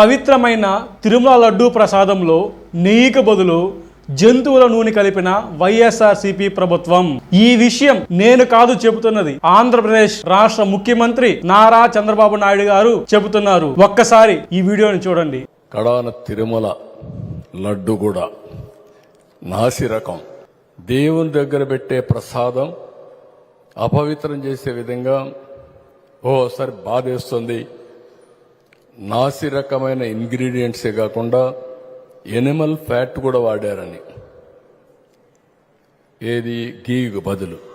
పవిత్రమైన తిరుమల లడ్డూ ప్రసాదంలో నెయ్యికి బదులు జంతువుల నూనె కలిపిన వైఎస్ఆర్సీపీ ప్రభుత్వం. ఈ విషయం నేను కాదు చెబుతున్నది. ఆంధ్రప్రదేశ్ రాష్ట్ర ముఖ్యమంత్రి నారా చంద్రబాబు నాయుడు గారు చెబుతున్నారు. ఒక్కసారి ఈ వీడియోని చూడండి. కడాన తిరుమల లడ్డు కూడా నాసి రకం. దేవుని దగ్గర పెట్టే ప్రసాదం అపవిత్రం చేసే విధంగా ఓసారి బాధేస్తుంది. నాసి రకమైన ఇంగ్రీడియంట్సే కాకుండా ఎనిమల్ ఫ్యాట్ కూడా వాడారని. ఏది? గీకు బదులు.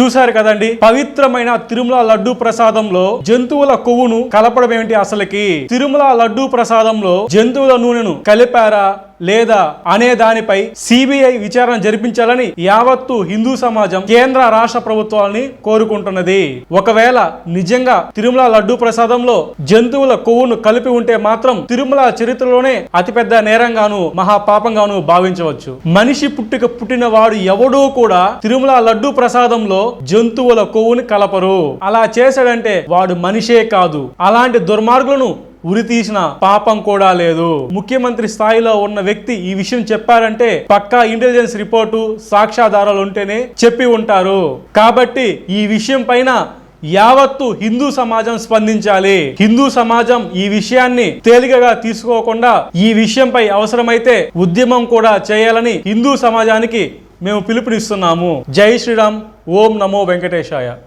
చూశారు కదండి? పవిత్రమైన తిరుమల లడ్డు ప్రసాదంలో జంతువుల కొవ్వును కలపడం ఏమిటి అసలుకి? తిరుమల లడ్డూ ప్రసాదంలో జంతువుల నూనెను కలిపారా? లేదా అనే దానిపై సిబిఐ విచారణ జరిపించాలని యావత్తు హిందూ సమాజం కేంద్ర రాష్ట్ర ప్రభుత్వాలని కోరుకుంటున్నది. ఒకవేళ నిజంగా తిరుమల లడ్డూ ప్రసాదంలో జంతువుల కొవ్వును కలిపి ఉంటే మాత్రం తిరుమల చరిత్రలోనే అతిపెద్ద నేరంగాను మహాపాపంగాను భావించవచ్చు. మనిషి పుట్టుక పుట్టిన వాడు ఎవడూ కూడా తిరుమల లడ్డూ ప్రసాదంలో జంతువుల కొవ్వుని కలపరు. అలా చేశాడంటే వాడు మనిషే కాదు. అలాంటి దుర్మార్గులను ఉరి తీసిన పాపం కూడా లేదు. ముఖ్యమంత్రి స్థాయిలో ఉన్న వ్యక్తి ఈ విషయం చెప్పారంటే పక్కా ఇంటెలిజెన్స్ రిపోర్టు సాక్ష్యాధారాలు ఉంటేనే చెప్పి ఉంటారు. కాబట్టి ఈ విషయం పైన యావత్తు హిందూ సమాజం స్పందించాలి. హిందూ సమాజం ఈ విషయాన్ని తేలికగా తీసుకోకుండా ఈ విషయంపై అవసరమైతే ఉద్యమం కూడా చేయాలని హిందూ సమాజానికి మేము పిలుపునిస్తున్నాము. జై శ్రీరామ్ ఓం నమో వెంకటేశాయ.